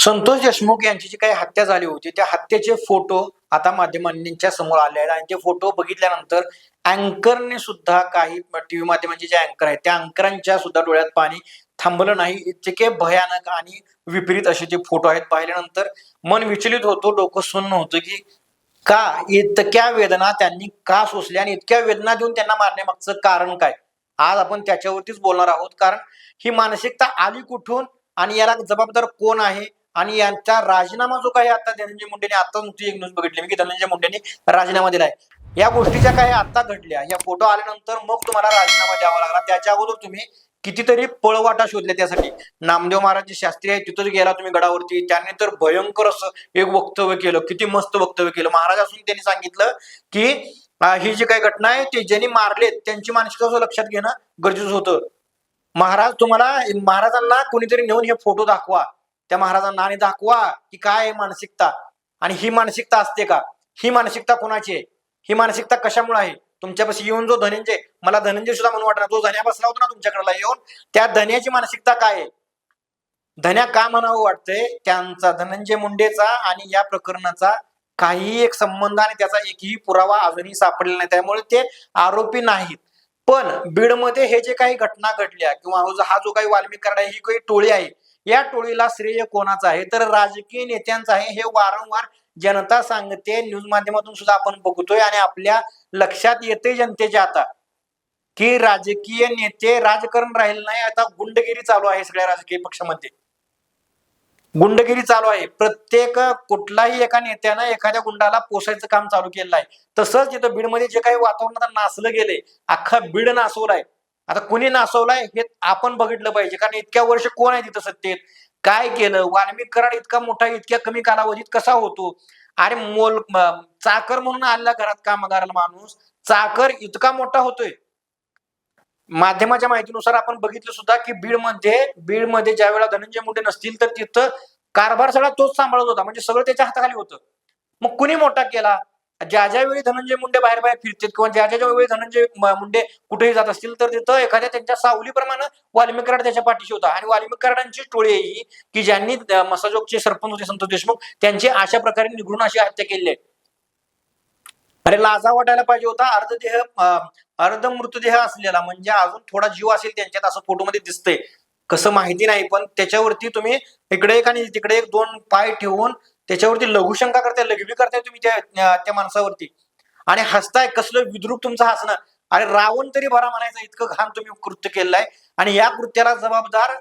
संतोष देशमुख यांची जी काही हत्या झाली होती त्या हत्येचे फोटो आता माध्यमांच्या समोर आले आहेत. आणि ते फोटो बघितल्यानंतर अँकरने सुद्धा काही टीव्ही माध्यमांचे जे अँकर आहेत त्या अँकरांच्या सुद्धा डोळ्यात पाणी थांबलं नाही. इतके भयानक आणि विपरीत असे जे फोटो आहेत पाहिल्यानंतर मन विचलित होतो डोकं सुन्न होतं की का? इतक्या वेदना त्यांनी का सोसल्या आणि इतक्या वेदना देऊन त्यांना मारण्यामागचं कारण काय? आज आपण त्याच्यावरतीच बोलणार आहोत. कारण ही मानसिकता आली कुठून आणि याला जबाबदार कोण आहे? आणि यांचा राजीनामा जो काही आता धनंजय मुंडेने आता नुकती एक न्यूज बघितली मी की धनंजय मुंडेने राजीनामा दिलाय. या गोष्टीच्या काही आता घडल्या. या फोटो आल्यानंतर मग तुम्हाला राजीनामा द्यावा लागला त्याच्या अगोदर तुम्ही कितीतरी पळवाटा शोधल्या त्यासाठी. नामदेव महाराज जे शास्त्री आहे तिथंच गेला तुम्ही गडावरती. त्यांनी तर भयंकर असं एक वक्तव्य केलं. किती मस्त वक्तव्य केलं. महाराज असून त्यांनी सांगितलं की ही जी काही घटना आहे ते ज्यांनी मारलेत त्यांची मानसिकता असं लक्षात घेणं गरजेचं होतं. महाराज तुम्हाला महाराजांना कोणीतरी नेऊन हे फोटो दाखवा. त्या महाराजांना आणि दाखवा की काय आहे मानसिकता. आणि ही मानसिकता असते का? ही मानसिकता कोणाची आहे? ही मानसिकता कशामुळे आहे? तुमच्यापाशी येऊन जो धनंजय मला धनंजय सुद्धा म्हणून वाटणार जो धन्या बसला होता ना तुमच्याकडला येऊन त्या धन्याची मानसिकता काय आहे? धन्या का म्हणावं वाटतंय? त्यांचा धनंजय मुंडेचा आणि या प्रकरणाचा काही एक संबंध आणि त्याचा एकही पुरावा अजूनही सापडलेला नाही. त्यामुळे ते आरोपी नाहीत. पण बीडमध्ये हे जे काही घटना घडल्या किंवा हा जो- हा जो काही वाल्मिक करणार आहे ही काही टोळी आहे या टोळीला श्रेय कोणाचं आहे? तर राजकीय नेत्यांचं आहे हे वारंवार जनता सांगते. न्यूज माध्यमातून सुद्धा आपण बघतोय आणि आपल्या लक्षात येते जनतेच्या आता की राजकीय नेते राजकारण राहिलं नाही. आता गुंडगिरी चालू आहे सगळ्या राजकीय पक्षामध्ये. गुंडगिरी चालू आहे. प्रत्येक कुठलाही एका नेत्यानं एखाद्या गुंडाला पोसायचं काम चालू केलेलं आहे. तसंच तिथं बीडमध्ये जे काही वातावरण आता नाचलं गेलंय अख्खा बीड आहे आता कुणी नासवलाय हे आपण बघितलं पाहिजे. कारण इतक्या वर्ष कोण आहे तिथं सत्तेत? काय केलं? वाल्मिक कराड इतका मोठा इतक्या कमी कालावधीत कसा होतो? अरे मोल चाकर म्हणून आलेला घरात कामगाराला माणूस चाकर इतका मोठा होतोय. माध्यमाच्या माहितीनुसार आपण बघितलं सुद्धा की बीडमध्ये बीडमध्ये ज्या वेळेला धनंजय मुंडे नसतील तर तिथं कारभार सगळा तोच सांभाळत होता. म्हणजे सगळं त्याच्या हाताखाली होतं. मग कुणी मोठा केला? ज्या ज्या वेळी धनंजय मुंडे बाहेर बाहेर फिरतात किंवा ज्या ज्या वेळी धनंजय मुंडे कुठेही जात असतील तर तिथं एखाद्या त्यांच्या सावलीप्रमाणे वाल्मिक कराड त्याच्या पाठीशी होता. आणि वाल्मिक कराडांची टोळी ही की ज्यांनी मसाजोगचे सरपंच होते संतोष देशमुख त्यांची अशा प्रकारे निघून अशी हत्या केली आहे. अरे लाजा वाटायला पाहिजे होता अर्धदेह अर्ध मृतदेह असलेला म्हणजे अजून थोडा जीव असेल त्यांच्यात असं फोटोमध्ये दिसतंय. कसं माहिती नाही पण त्याच्यावरती तुम्ही इकडे एक आणि तिकडे एक दोन पाय ठेवून त्याच्यावरती लघुशंका करताय लघवी करताय तुम्ही त्या त्या माणसावरती. आणि हसताय कसलं विद्रूप तुमचं हसणं. अरे रावण तरी बरा म्हणायचं इतकं घाण तुम्ही कृत्य केलेलं आहे आणि या कृत्याला जबाबदार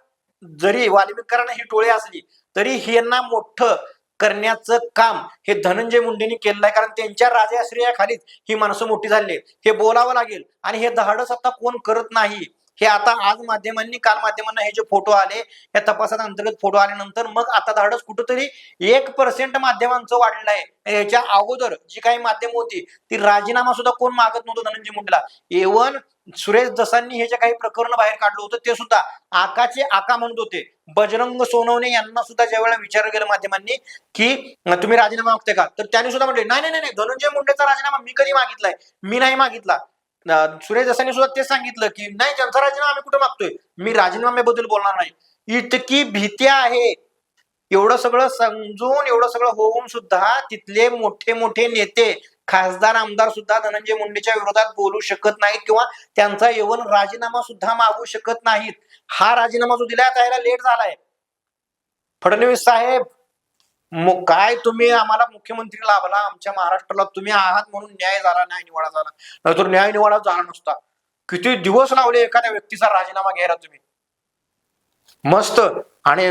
जरी वाल्मिकरांना ही टोळी असली तरी यांना मोठं करण्याचं काम हे धनंजय मुंडेंनी केलेलं आहे कारण त्यांच्या राजाश्रयाखालीच ही माणसं मोठी झाली हे बोलावं लागेल. आणि हे दहाड आता कोण करत नाही? हे आता आज माध्यमांनी काल माध्यमांना हे जे फोटो आले या तपासात अंतर्गत फोटो आल्यानंतर मग आता धाडस कुठंतरी एक पर्सेंट माध्यमांचं वाढलं आहे. याच्या अगोदर जी काही माध्यम होती ती राजीनामा सुद्धा कोण मागत नव्हतं धनंजय मुंडेला. एवन सुरेश दसांनी हे जे काही प्रकरण बाहेर काढलं होतं ते सुद्धा आकाचे आका म्हणत होते. बजरंग सोनवणे यांना सुद्धा ज्यावेळेला विचारलं गेलं माध्यमांनी की तुम्ही राजीनामा मागते का? तर त्यांनी सुद्धा म्हटले नाही नाही नाही धनंजय मुंडेचा राजीनामा मी कधी मागितलाय? मी नाही मागितला. सुरेश दसांनी सुद्धा ते सांगितलं की नाही त्यांचा राजीनामा आम्ही कुठे मागतोय? मी राजीनाम्याबद्दल बोलणार नाही. इतकी भीती आहे. एवढं सगळं समजून एवढं सगळं होऊन सुद्धा तिथले मोठे मोठे नेते खासदार आमदार सुद्धा धनंजय मुंडेच्या विरोधात बोलू शकत नाहीत किंवा त्यांचा येऊन राजीनामा सुद्धा मागू शकत नाहीत. हा राजीनामा जो दिला त्याला लेट झालाय. फडणवीस साहेब मग काय तुम्ही आम्हाला मुख्यमंत्री लाभला आमच्या महाराष्ट्राला तुम्ही आहात म्हणून न्याय झाला न्याय निवाडा झाला. नाहीतर न्याय निवाडा झाला नसता. किती दिवस लावले एखाद्या व्यक्तीचा राजीनामा घ्यायला तुम्ही? मस्त. आणि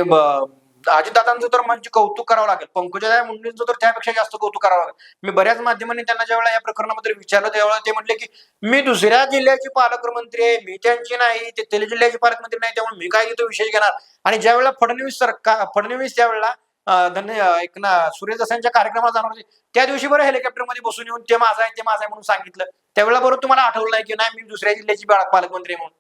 अजितदादांचं तर म्हणजे कौतुक करावं लागेल. पंकजा मुंडेंचं तर त्यापेक्षा जास्त कौतुक करावं लागेल. मी बऱ्याच माध्यमांनी त्यांना ज्यावेळेला या प्रकरणामध्ये विचारलं त्यावेळेला ते म्हटले की मी दुसऱ्या जिल्ह्याची पालकमंत्री आहे मी त्यांची नाही ते तेल जिल्ह्याचे पालकमंत्री नाही त्यामुळे मी काय घेतो विशेष घेणार? आणि ज्यावेळेला फडणवीस सरकार फडणवीस त्यावेळेला धन्य एक ना सुरेश दसांच्या कार्यक्रमात जाणार होते. त्या दिवशी बरं हेलिकॉप्टरमध्ये बसून येऊन ते माझं आहे ते माझा आहे म्हणून सांगितलं. त्यावेळेला बरोबर तुम्हाला आठवलं नाही की नाही मी दुसऱ्या जिल्ह्याची पालक- पालकमंत्री म्हणून.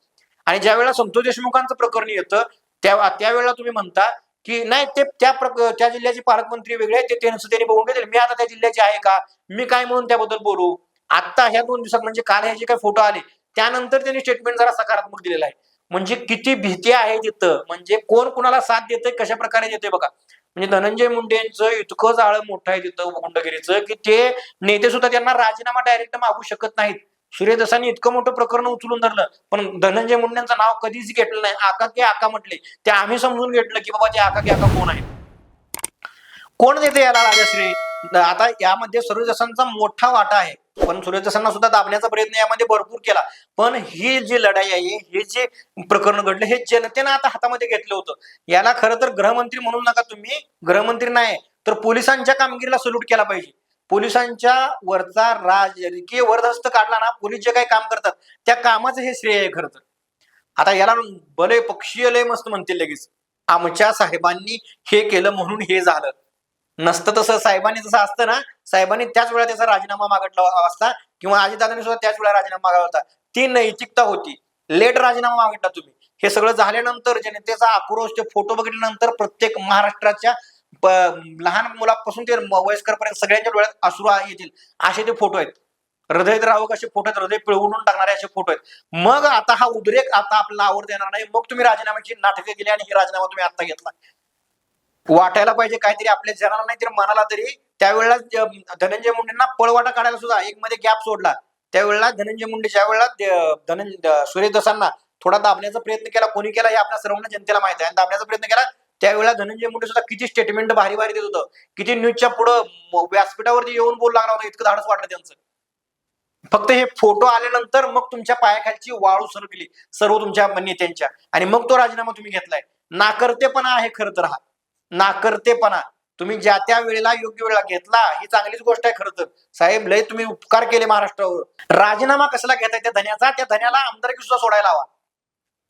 आणि ज्या वेळेला संतोष देशमुखांचं प्रकरण येतं त्या त्यावेळेला तुम्ही म्हणता की नाही ते त्या त्या जिल्ह्याचे पालकमंत्री वेगळे ते त्यांचं त्यांनी बघून घेतील. मी आता त्या जिल्ह्याचे आहे का? मी काय म्हणून त्याबद्दल बोलू? आता ह्या दोन दिवसात म्हणजे काल हे जे काही फोटो आले त्यानंतर त्यांनी स्टेटमेंट जरा सकारात्मक दिलेलं आहे. म्हणजे किती भीती आहे तिथं. म्हणजे कोण कुणाला साथ देतंय कशा प्रकारे देतोय बघा. म्हणजे धनंजय मुंडे यांचं इतकं जाळं मोठं आहे तिथं गुंडगिरीचं की ते नेते सुद्धा त्यांना राजीनामा डायरेक्ट मागू शकत नाहीत. सूर्यदसांनी इतकं मोठं प्रकरण उचलून धरलं पण धनंजय मुंडेंचं नाव कधीच घेतलं नाही. आका के आका म्हटले. ते आम्ही समजून घेतलं की बाबा ते आका के आका कोण आहे कोण देते याला राजश्री आता यामध्ये सूर्यदसांचा मोठा वाटा आहे. पण सूर्यदासांना सुद्धा दाबण्याचा प्रयत्न यामध्ये भरपूर केला. पण ही जी लढाई आहे हे जे प्रकरण घडलं हे जनतेनं आता हातामध्ये घेतलं होतं. याला खरं तर गृहमंत्री म्हणू नका तुम्ही. गृहमंत्री नाही तर पोलिसांच्या कामगिरीला सल्यूट केला पाहिजे. पोलिसांच्या वरचा राजकीय वरदहस्त काढला ना पोलीस जे काही काम करतात त्या कामाचं हे श्रेय आहे खरं तर. आता याला भले पक्षीय लय मस्त म्हणतील लगेच. आमच्या साहेबांनी हे केलं म्हणून हे झालं. नसतं तसं. साहेबांनी जसं असतं ना साहेबांनी त्याच वेळा त्याचा राजीनामा मागितला असता किंवा अजितदादांनी सुद्धा त्याच वेळा राजीनामा मागवला होता. ती नैतिकता होती. लेट राजीनामा मागितला तुम्ही. हे सगळं झाल्यानंतर जनतेचा आक्रोश ते फोटो बघितल्यानंतर प्रत्येक महाराष्ट्राच्या लहान मुलापासून ते वयस्करपर्यंत सगळ्यांच्या डोळ्यात अश्रू येतील. असे ते फोटो आहेत. हृदय द्रावक असे फोटो आहेत? हृदय पिळवून टाकणारे असे फोटो आहेत. मग आता हा उद्रेक आता आपल्याला आवडता येणार नाही. मग तुम्ही राजीनाम्याची नाटकं केली आणि हे राजीनामा तुम्ही आता घेतला. वाटायला पाहिजे काहीतरी आपल्या जनाला नाही तरी मनाला तरी. त्यावेळेला धनंजय मुंडेंना पळवाटा काढायला सुद्धा एक मध्ये गॅप सोडला. त्यावेळेला धनंजय मुंडे ज्या वेळेला द- धनंजय सूर्यदासांना थोडा दाबण्याचा प्रयत्न केला. कोणी केला हे आपल्या सर्वांना जनतेला माहिती आहे. आणि दाबण्याचा प्रयत्न केला त्यावेळेला धनंजय मुंडे सुद्धा किती स्टेटमेंट भारी भारी देत होतं. किती न्यूजच्या पुढं व्यासपीठावरती येऊन बोल लागला होता. इतकं धाडस वाटलं त्यांचं. फक्त हे फोटो आल्यानंतर मग तुमच्या पायाखालची वाळू सरकली. सर्व तुमच्या नेत्यांच्या. आणि मग तो राजीनामा तुम्ही घेतलाय. नाकर्तेपणा आहे खरं तर हा. नाकर्तेपणा. तुम्ही ज्या त्या वेळेला योग्य वेळेला घेतला ही चांगलीच गोष्ट आहे खरं तर. साहेब लय तुम्ही उपकार केले महाराष्ट्रावर. राजीनामा कसला घेताय? त्या धन्याचा त्या धन्याला आमदारकी सुद्धा सोडायला हवा.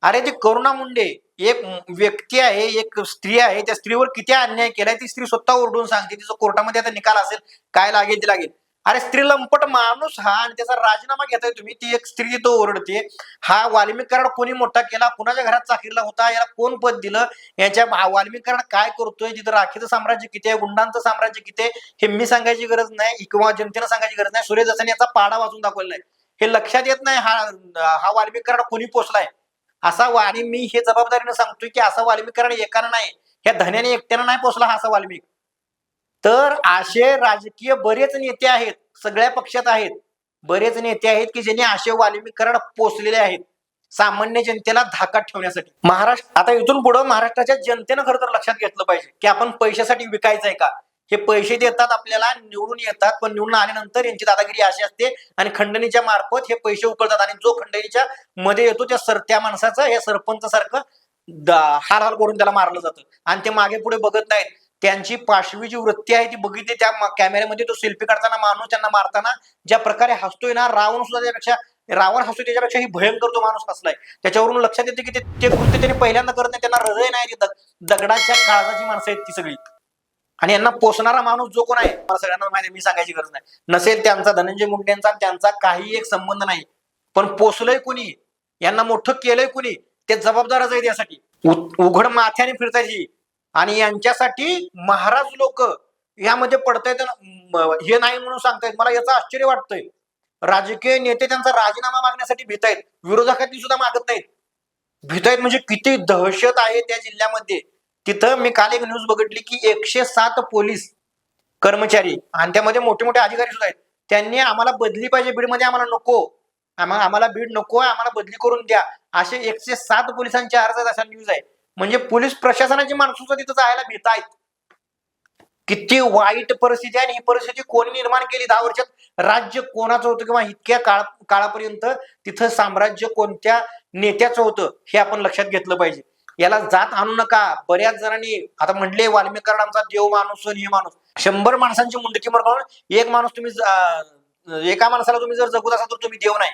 अरे ती करुणा मुंडे एक व्यक्ती आहे एक स्त्री आहे त्या स्त्रीवर किती अन्याय केलाय ती स्त्री स्वतः ओरडून सांगते तिचं कोर्टामध्ये आता निकाल असेल काय लागेल ते लागेल. अरे स्त्री लंपट माणूस हा आणि त्याचा राजीनामा घेताय तुम्ही. ती एक स्त्री तो ओरडते. हा वाल्मिक कराड कोणी मोठा केला? कुणाच्या घरात चाकरीला होता? याला कोण पद दिलं? याच्या भा- वाल्मिक कराड काय करतोय? जिथं राखीचं साम्राज्य किती आहे? गुंडांचं साम्राज्य किती आहे? हे मी सांगायची गरज नाही. किंवा जनतेनं सांगायची गरज नाही. सूर्यदासांनी याचा पाडा वाचून दाखवलेला आहे. हे लक्षात येत नाही हा हा वाल्मिक कराड कोणी पोचलाय असा आणि मी हे जबाबदारीनं सांगतोय की असा वाल्मिक कराड एकानं नाही. ह्या धन्याने एकट्यानं नाही पोचला हा असा वाल्मिक. तर असे राजकीय बरेच नेते आहेत सगळ्या पक्षात आहेत. बरेच नेते आहेत की ज्यांनी असे वाल्मिकरण पोचलेले आहेत सामान्य जनतेला धाकात ठेवण्यासाठी. महाराष्ट्र आता इथून पुढे महाराष्ट्राच्या जनतेनं खरं तर लक्षात घेतलं पाहिजे की आपण पैशासाठी विकायचंय का? हे पैसे देतात आपल्याला निवडून येतात पण निवडून आल्यानंतर यांची दादागिरी अशी असते आणि खंडणीच्या मार्फत हे पैसे उकळतात आणि जो खंडणीच्या मध्ये येतो त्या सर त्या माणसाचं हे सरपंच सारखं हाल हाल करून त्याला मारलं जातं. आणि ते मागे पुढे बघत नाहीत. त्यांची पाशवी जी वृत्ती आहे ती बघितली त्या कॅमेऱ्यामध्ये तो सेल्फी काढताना माणूस त्यांना मारताना ज्या प्रकारे हसतोय ना रावण सुद्धा त्यापेक्षा रावण हसतोय त्याच्यापेक्षा ही भयंकर तो माणूस हसलाय. त्याच्यावरून लक्षात येते की ते ते कृत्य त्यांनी पहिल्यांदा करत नाही त्यांना हृदय नाही दगडाच्या काळजाची माणसं आहेत ती सगळी. आणि यांना पोसणारा माणूस जो कोण आहे? मला सगळ्यांना माहिती आहे, मी सांगायची गरज नाही. नसेल त्यांचा धनंजय मुंडेंचा यांचा त्यांचा काही एक संबंध नाही. पण पोसलंय कुणी? यांना मोठं केलंय कुणी? ते जबाबदारच आहेत यासाठी. उघड माथ्याने फिरतायची आणि यांच्यासाठी महाराज लोक यामध्ये पडतायत हे नाही म्हणून सांगतायत. मला याचं आश्चर्य वाटतंय. राजकीय नेते त्यांचा राजीनामा मागण्यासाठी भीत आहेत विरोधकांनी सुद्धा मागत नाहीत. भीत आहेत म्हणजे किती दहशत आहे त्या जिल्ह्यामध्ये. तिथं मी काल एक न्यूज बघितली की एकशे सात पोलीस कर्मचारी आणि त्यामध्ये मोठे मोठे अधिकारी सुद्धा आहेत. त्यांनी आम्हाला बदली पाहिजे बीडमध्ये आम्हाला नको. आम्हाला बीड नको आहे आम्हाला बदली करून द्या. असे एकशे सात पोलिसांचे अर्ज असा न्यूज आहे. म्हणजे पोलीस प्रशासनाची माणसं सुद्धा तिथं जायला भीत आहेत किती वाईट परिस्थिती आहे आणि ही परिस्थिती कोणी निर्माण केली? दहा वर्षात राज्य कोणाचं होतं किंवा इतक्या काळ काळापर्यंत तिथं साम्राज्य कोणत्या नेत्याचं होतं हे आपण लक्षात घेतलं पाहिजे. याला जात आणू नका. बऱ्याच जणांनी आता म्हणले वाल्मिक आमचा देव माणूस हे माणूस. शंभर माणसांची मुंडकी मर एक माणूस तुम्ही एका माणसाला तुम्ही जर जगूत असाल तर तुम्ही देव नाही.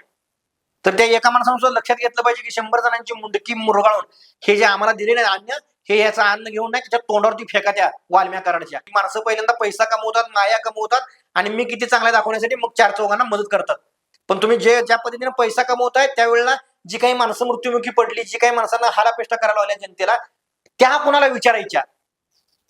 तर त्या एका माणसानं सुद्धा लक्षात घेतलं पाहिजे की शंभर जणांची मुंडकी मुरगाळून हे जे आम्हाला दिलेलं अन्न हे याचं अन्न घेऊन नाही त्याच्या तोंडावरती फेका त्या वाल्म्या कराडच्या माणसं पहिल्यांदा पैसा कमवतात माया कमवतात आणि मी किती चांगला दाखवण्यासाठी मग चार चौघांना मदत करतात. पण तुम्ही जे ज्या पद्धतीने पैसा कमवताय त्यावेळेला जी काही माणसं मृत्युमुखी पडली जी काही माणसांना हालापेष्टा करायला आल्या जनतेला त्या कुणाला विचारायच्या?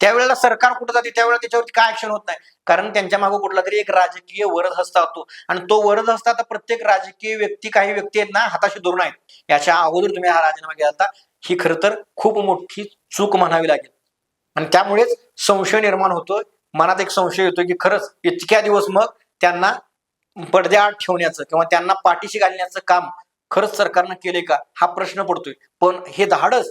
त्यावेळेला सरकार कुठं जाते? त्यावेळेला त्याच्यावरती काय ऍक्शन होत नाही? कारण त्यांच्या मागे कुठला तरी एक राजकीय वरद हस्ता असतो. आणि तो वरद हस्ता आता प्रत्येक राजकीय व्यक्ती काही व्यक्ती आहेत ना हाताशी धरून आहेत. याच्या अगोदर तुम्ही हा राजीनामा घ्याल ही खरं तर खूप मोठी चूक म्हणावी लागेल. आणि त्यामुळेच संशय निर्माण होतो मनात एक संशय येतो की खरंच इतक्या दिवस मग त्यांना पडद्याआड ठेवण्याचं किंवा त्यांना पाठीशी घालण्याचं काम खरंच सरकारनं केले का? हा प्रश्न पडतोय. पण हे धाडस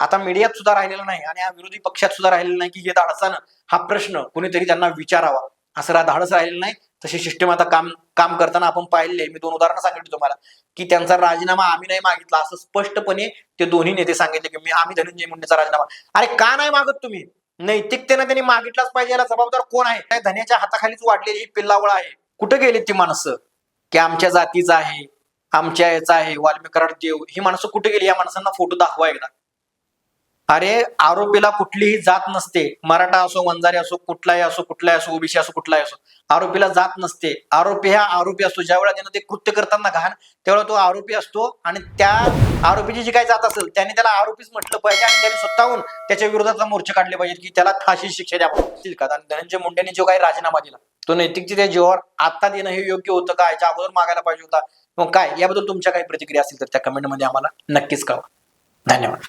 आता मीडियात सुद्धा राहिलेला नाही आणि या विरोधी पक्षात सुद्धा राहिलेलं नाही की हे धाडसानं हा प्रश्न कुणीतरी त्यांना विचारावा. असं रा- धाडस राहिलेलं नाही. तशी सिस्टम आता काम काम करताना आपण पाहिले मी दोन उदाहरणं सांगितली तुम्हाला. की त्यांचा राजीनामा आम्ही नाही मागितला. असं स्पष्टपणे ते दोन्ही नेते सांगितले की मी आम्ही धनंजय मुंडेचा राजीनामा अरे का नाही मागत तुम्ही? नैतिकतेनं त्यांनी मागितलाच पाहिजे. याला जबाबदार कोण आहे? काय धन्याच्या हाताखालीच वाढलेली ही पिल्लावळ आहे. कुठे गेली ती माणसं? की आमच्या जातीचं आहे आमच्या याचा आहे वाल्मिकराड देव. ही माणसं कुठे गेली? या माणसांना फोटो दाखवा एकदा. अरे आरोपीला कुठलीही जात नसते. मराठा असो वंजारी असो कुठलाही असो कुठलाही असो ओबीसी असो कुठलाही असो आरोपीला जात नसते. आरोपी हा आरोपी असतो. ज्या वेळेला त्यानं ते कृत्य करताना घाण त्यावेळेला तो आरोपी असतो आणि त्या आरोपीची जी काही जात असेल त्याने त्याला आरोपीच म्हटलं पाहिजे आणि त्याने स्वतःहून त्याच्या विरोधातला मोर्चे काढले पाहिजे की त्याला फाशी शिक्षा द्या. का आणि धनंजय मुंडेने जो काही राजीनामा दिला तो नैतिकतेच्या जीवावर आता देणं हे योग्य होतं का? याच्या अगोदर मागायला पाहिजे होता. मग काय? याबद्दल तुमच्या काही प्रतिक्रिया असतील तर त्या कमेंटमध्ये आम्हाला नक्कीच कळवा. धन्यवाद.